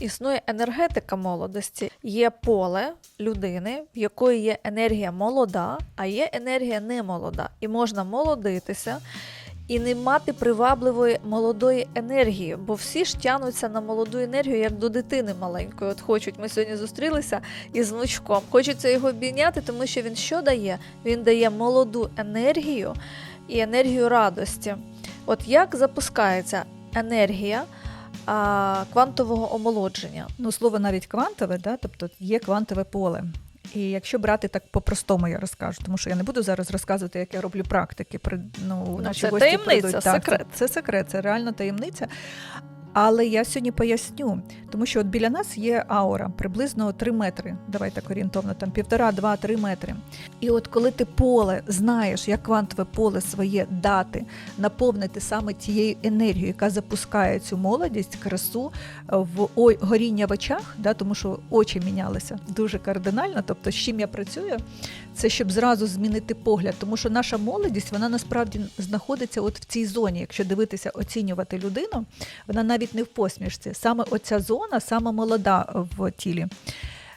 Існує енергетика молодості. Є поле людини, в якої є енергія молода, а є енергія немолода. І можна молодитися і не мати привабливої молодої енергії, бо всі ж тянуться на молоду енергію, як до дитини маленької. От хочуть. Ми сьогодні зустрілися із внучком. Хочеться його обійняти, тому що він що дає? Він дає молоду енергію і енергію радості. От як запускається енергія а, квантового омолодження? Ну, слово навіть квантове, да? тобто є квантове поле. І якщо брати так по-простому, я розкажу, тому що я не буду зараз розказувати, як я роблю практики. При, ну, наші це гості таємниця, прийдуть. Так. Це, це секрет, це реально таємниця. Але я сьогодні поясню, тому що от біля нас є аура приблизно 3 метри. Давай так орієнтовно, там півтора, два, три метри. І от коли ти поле знаєш, як квантове поле своє дати, наповнити саме тією енергією, яка запускає цю молодість, красу е, в ой, горіння в очах, да, тому що очі мінялися дуже кардинально. Тобто, з чим я працюю, це щоб зразу змінити погляд, тому що наша молодість вона насправді знаходиться от в цій зоні. Якщо дивитися, оцінювати людину, вона навіть не в посмішці. Саме оця зона, саме молода в тілі.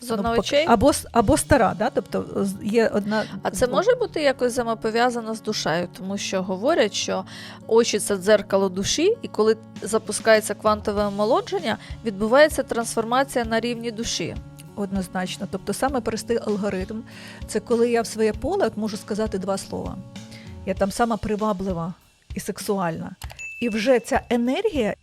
Зона Ну, очей? або або стара, да? тобто є одна А це може бути якось взаємопов'язано з душею, тому що говорять, що очі це дзеркало душі, і коли запускається квантове омолодження, відбувається трансформація на рівні душі. Однозначно. Тобто саме простий алгоритм це коли я в своє поле от можу сказати два слова. Я там сама приваблива і сексуальна. І вже ця енергія